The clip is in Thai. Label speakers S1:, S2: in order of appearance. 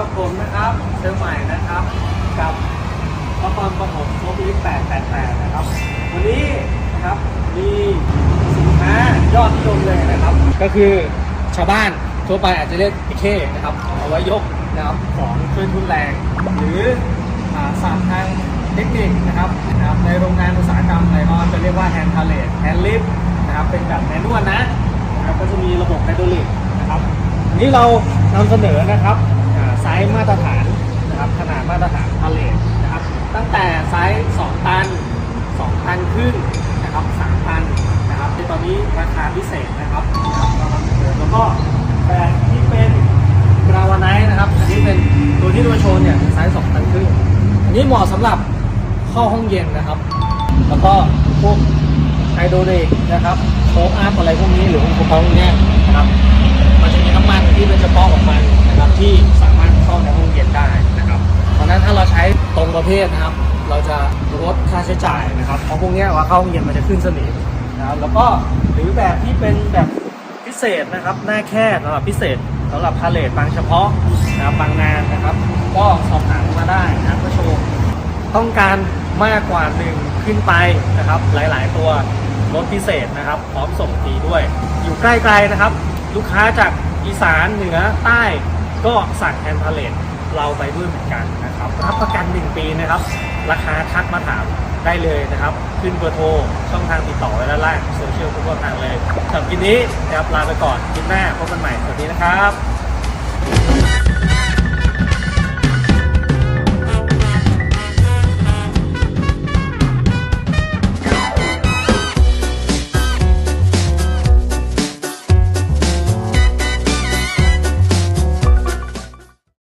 S1: กับผมนะครับเซลลใหม่นะครับกับนครปฐมโชคลิฟ888 นะครับ วันนี้นะครับมีสินค้ายอดนิยมเลยนะครับ ก็คือชาวบ้านทั่วไปอาจจะเรียกไอเคนะครับเอาไว้ยกนะครับของช่วยทุนแรง หรืออ่าศาสตร์ทางเทคนิคนะครับนะครับ ในโรงงานอุตสาหกรรมอะไรก็จะเรียกว่าแฮนด์พาเลตแฮนด์ลิฟนะครับเป็นแบบแมนนวลนะนะครับก็จะมีระบบไฮดรอลิกนะครับนี่เรานำเสนอนะครับ ไซส์มาตรฐานนะครับขนาดมาตรฐานพาเลตนะครับตั้งแต่ไซส์2ตัน 2 ตันครึ่งนะครับ3ตันนะครับในตอนนี้ราคาพิเศษนะครับนะครับแล้วก็แบบที่เป็นบราวน์ไนท์นะครับอันนี้เป็นตัวที่ตัวโชว์เนี่ยไซส์2ตันครึ่งอันนี้เหมาะสำหรับเข้าห้องเย็นนะครับ แล้วก็พวกไฮโดรลิกนะครับโค้กอัพอะไรพวกนี้หรืออุปกรณ์พวกนี้นะครับมันจะมีน้ำมันที่เป็นเฉพาะของมันนะครับที่สา ตรงประเภทนะครับ เราจะลดค่าใช้จ่ายนะครับ เพราะพวกนี้ว่าเข้าห้องเย็นมันจะขึ้นสนิมนะครับแล้วก็หรือแบบที่เป็นแบบพิเศษนะครับ หน้าแค่สำหรับพิเศษสำหรับพาเลทบางเฉพาะนะครับบางงานนะครับ ก็สอบถามมาได้นะครับเพื่อโชว์ต้องการมากกว่าหนึ่งขึ้นไปนะครับ หลายๆ ตัวรถพิเศษนะครับ พร้อมส่งฟรีด้วย อยู่ใกล้ๆนะครับ ลูกค้าจากอีสานเหนือใต้ก็สั่งแอนพาเลต เราไปด้วยเหมือนกันนะครับ รับประกัน 1 ปีนะครับ ราคาทักมาถามได้เลยนะครับ ขึ้นเบอร์โทร ช่องทางติดต่อไว้ด้านล่างโซเชียลทุกช่องทางเลยสำหรับคลิปนี้นะครับลาไปก่อนคลิปหน้าพบกันใหม่ สวัสดีนะครับ